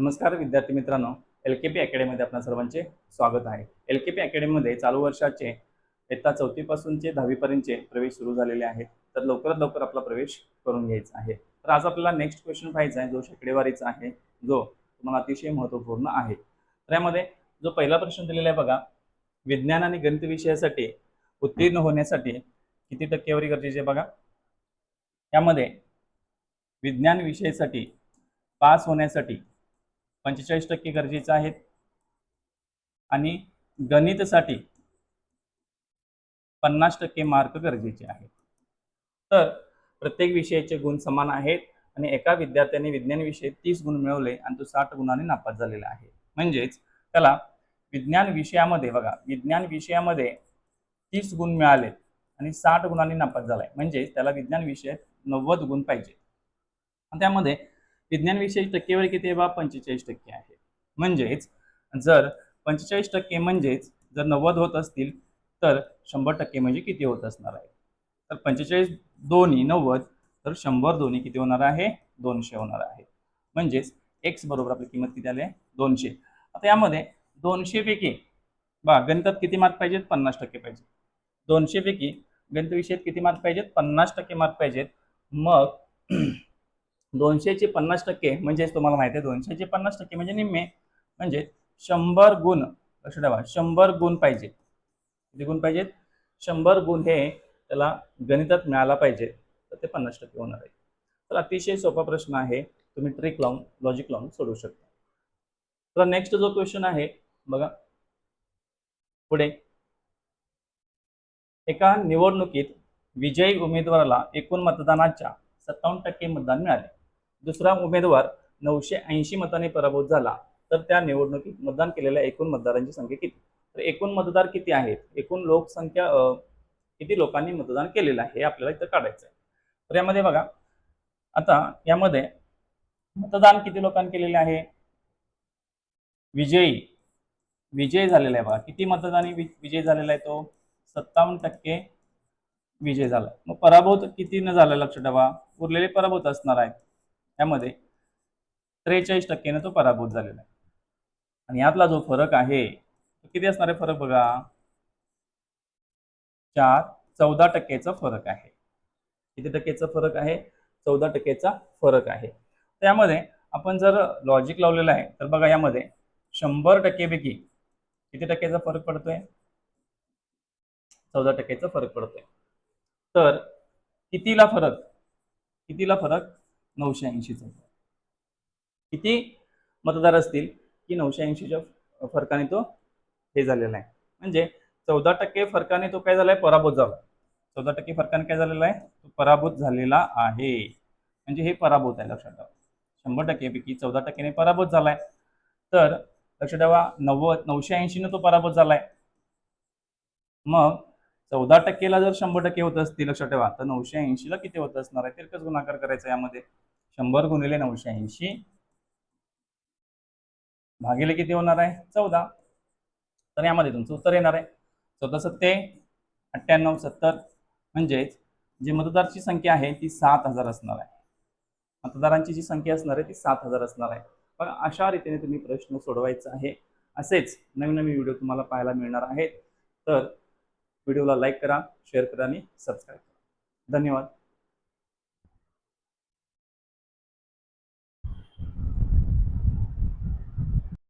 नमस्कार विद्यार्थी मित्रांनो एल के पी अकॅडमीमध्ये आपल्या सर्वांचे स्वागत आहे. एल के पी अकॅडमीमध्ये चालू वर्षाचे इयत्ता चौथीपासूनचे दहावीपर्यंतचे प्रवेश सुरू झालेले आहेत. तर लवकरात लवकर आपला प्रवेश करून घ्यायचा आहे. तर आज आपल्याला नेक्स्ट क्वेश्चन पाहायचा आहे जो शेकडेवारीचा आहे जो तुम्हाला अतिशय महत्त्वपूर्ण आहे. तर यामध्ये जो पहिला प्रश्न दिलेला आहे बघा विज्ञान आणि गणित विषयासाठी उत्तीर्ण होण्यासाठी किती टक्केवारी गरजेची आहे बघा? यामध्ये विज्ञान विषयासाठी पास होण्यासाठी पंचेचाळीस टक्के गरजेचं आहेत. आणि गणितसाठी पन्नास टक्के मार्क गरजेचे आहेत. तर प्रत्येक विषयाचे गुण समान आहेत आणि एका विद्यार्थ्याने विज्ञान विषय तीस गुण मिळवले आणि तो साठ गुणांनी नापास झालेला आहे. म्हणजेच त्याला विज्ञान विषयामध्ये बघा विज्ञान विषयामध्ये तीस गुण मिळालेत आणि साठ गुणांनी नापास झालाय. म्हणजेच त्याला विज्ञान विषयात नव्वद गुण पाहिजे. त्यामध्ये विज्ञानविषयी टक्केवारी किती आहे बा? पंचेचाळीस टक्के आहे. म्हणजेच जर पंचेचाळीस टक्के म्हणजेच जर नव्वद होत असतील तर शंभर टक्के म्हणजे किती होत असणार आहे? तर पंचेचाळीस दोन्ही नव्वद तर शंभर दोन्ही किती होणार आहे? दोनशे होणार आहे. म्हणजेच एक्स बरोबर आपली किंमत किती आली आहे? दोनशे. आता यामध्ये दोनशे पैकी बा गणितात किती मार्क पाहिजेत? पन्नास टक्के पाहिजे दोनशे पैकी गणित विषयात किती मार्क पाहिजेत? पन्नास टक्के मार्क पाहिजेत. मग दोनशेचे पन्नास टक्के म्हणजेच तुम्हाला माहिती आहे दोनशेचे पन्नास टक्के म्हणजे निम्मे म्हणजे शंभर गुण लक्ष ठेवा शंभर गुण पाहिजे. किती गुण पाहिजेत? शंभर गुण हे त्याला गणितात मिळाला पाहिजे तर ते पन्नास टक्के होणार आहे. तर अतिशय सोपा प्रश्न आहे तुम्ही ट्रिक लावून लॉजिक लावून सोडवू शकता. तर नेक्स्ट जो क्वेश्चन आहे बघा. पुढे. एका निवडणुकीत विजयी उमेदवाराला एकूण मतदानाच्या सत्तावन्न टक्के मतदान मिळाले. दुसरा उमेदवार नऊशे ऐंशी मताने पराभूत झाला तर त्या निवडणुकीत मतदान केलेल्या एकूण मतदारांची संख्या किती? तर एकूण मतदार किती आहेत? एकूण लोकसंख्या किती लोकांनी मतदान केलेलं आहे हे आपल्याला इथं काढायचं आहे. तर यामध्ये बघा आता यामध्ये मतदान किती लोकांनी केलेले आहे? विजयी विजय झालेला आहे बघा. किती मतदानी विजय झालेला आहे तो? सत्तावन्न टक्के विजय झाला. मग पराभूत किती न झाला लक्ष ठेवा. उरलेले पराभूत असणार आहेत. त्यामध्ये त्रेचाळीस टक्केने तो पराभूत झालेला आहे. आणि यातला जो फरक आहे तो किती असणार आहे फरक बघा? चार चौदा टक्केचा फरक आहे. किती टक्केचा फरक आहे? चौदा टक्केचा फरक आहे. त्यामध्ये आपण जर लॉजिक लावलेलं आहे तर बघा यामध्ये शंभर टक्केपैकी किती टक्क्याचा फरक पडतोय? चौदा टक्क्याचा फरक पडतोय. तर कितीला फरक? कितीला फरक? नऊशे ऐंशीचा. किती मतदार असतील की नऊशे ऐंशीच्या फरकाने तो हे झालेला आहे? म्हणजे चौदा टक्के फरकाने तो काय झालाय? पराभूत झाला. चौदा टक्के फरकाने काय झालेला आहे? तो पराभूत झालेला आहे. म्हणजे हे पराभूत आहे लक्षात ठेवा. शंभर टक्केपैकी चौदा टक्क्याने पराभूत झालाय. तर लक्ष ठेवा नव्वद नऊशे ऐंशीनं तो पराभूत झालाय. मग चौदा टक्केला जर शंभर टक्के होत असतील लक्षात ठेवा. तर नऊशे ऐंशीला किती होत असणार आहे? तिरकस गुणाकार करायचा यामध्ये. शंभर गुणिले नऊशे ऐंशी. भागिले किती होणार आहे? चौदा. तर यामध्ये तुमचं उत्तर येणार आहे. चौदा सत्ते अठ्ठ्याण्णव सत्तर. म्हणजेच जी मतदारची संख्या आहे ती सात हजार असणार आहे. मतदारांची जी संख्या असणार आहे ती सात हजार असणार आहे. पण अशा रीतीने तुम्ही प्रश्न सोडवायचा आहे. असेच नवीन नवीन व्हिडिओ तुम्हाला पाहायला मिळणार आहेत. तर व्हिडिओला लाईक करा शेअर करा आणि सबस्क्राईब करा. धन्यवाद.